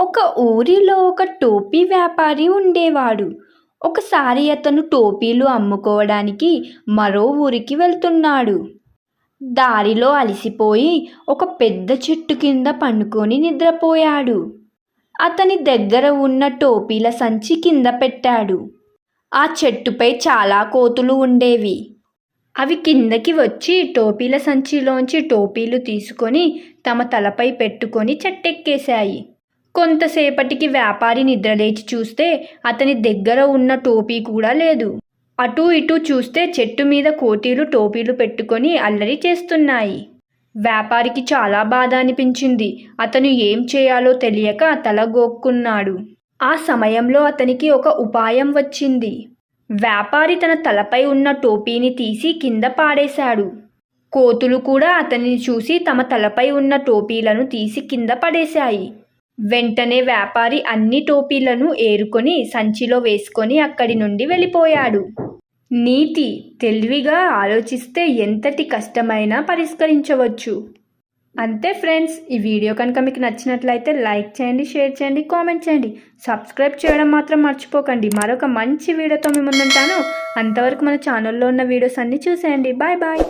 ఒక ఊరిలో ఒక టోపీ వ్యాపారి ఉండేవాడు. ఒకసారి అతను టోపీలు అమ్ముకోవడానికి మరో ఊరికి వెళ్తున్నాడు. దారిలో అలసిపోయి ఒక పెద్ద చెట్టు కింద పండుకొని నిద్రపోయాడు. అతని దగ్గర ఉన్న టోపీల సంచి కింద పెట్టాడు. ఆ చెట్టుపై చాలా కోతులు ఉండేవి. అవి కిందకి వచ్చి టోపీల సంచిలోంచి టోపీలు తీసుకొని తమ తలపై పెట్టుకొని చెట్టెక్కేశాయి. కొంతసేపటికి వ్యాపారి నిద్రలేచి చూస్తే అతని దగ్గర ఉన్న టోపీ కూడా లేదు. అటూ ఇటూ చూస్తే చెట్టు మీద కోటీలు టోపీలు పెట్టుకొని అల్లరి చేస్తున్నాయి. వ్యాపారికి చాలా బాధ అనిపించింది. అతను ఏం చేయాలో తెలియక తలగోక్కున్నాడు ఆ సమయంలో అతనికి ఒక ఉపాయం వచ్చింది. వ్యాపారి తన తలపై ఉన్న టోపీని తీసి కింద పాడేశాడు. కోతులు కూడా అతనిని చూసి తమ తలపై ఉన్న టోపీలను తీసి కింద పడేశాయి. వెంటనే వ్యాపారి అన్ని టోపీలను ఏరుకొని సంచిలో వేసుకొని అక్కడి నుండి వెళ్ళిపోయాడు. నీతి తెలివిగా ఆలోచిస్తే ఎంతటి కష్టమైనా పరిష్కరించవచ్చు. అంతే ఫ్రెండ్స్ ఈ వీడియో కనుక మీకు నచ్చినట్లయితే లైక్ చేయండి షేర్ చేయండి కామెంట్ చేయండి. సబ్స్క్రైబ్ చేయడం మాత్రం మర్చిపోకండి. మరొక మంచి వీడియోతో మేము ముందుంటాను. అంతవరకు మన ఛానల్లో ఉన్న వీడియోస్ అన్నీ చూసేయండి. Bye bye.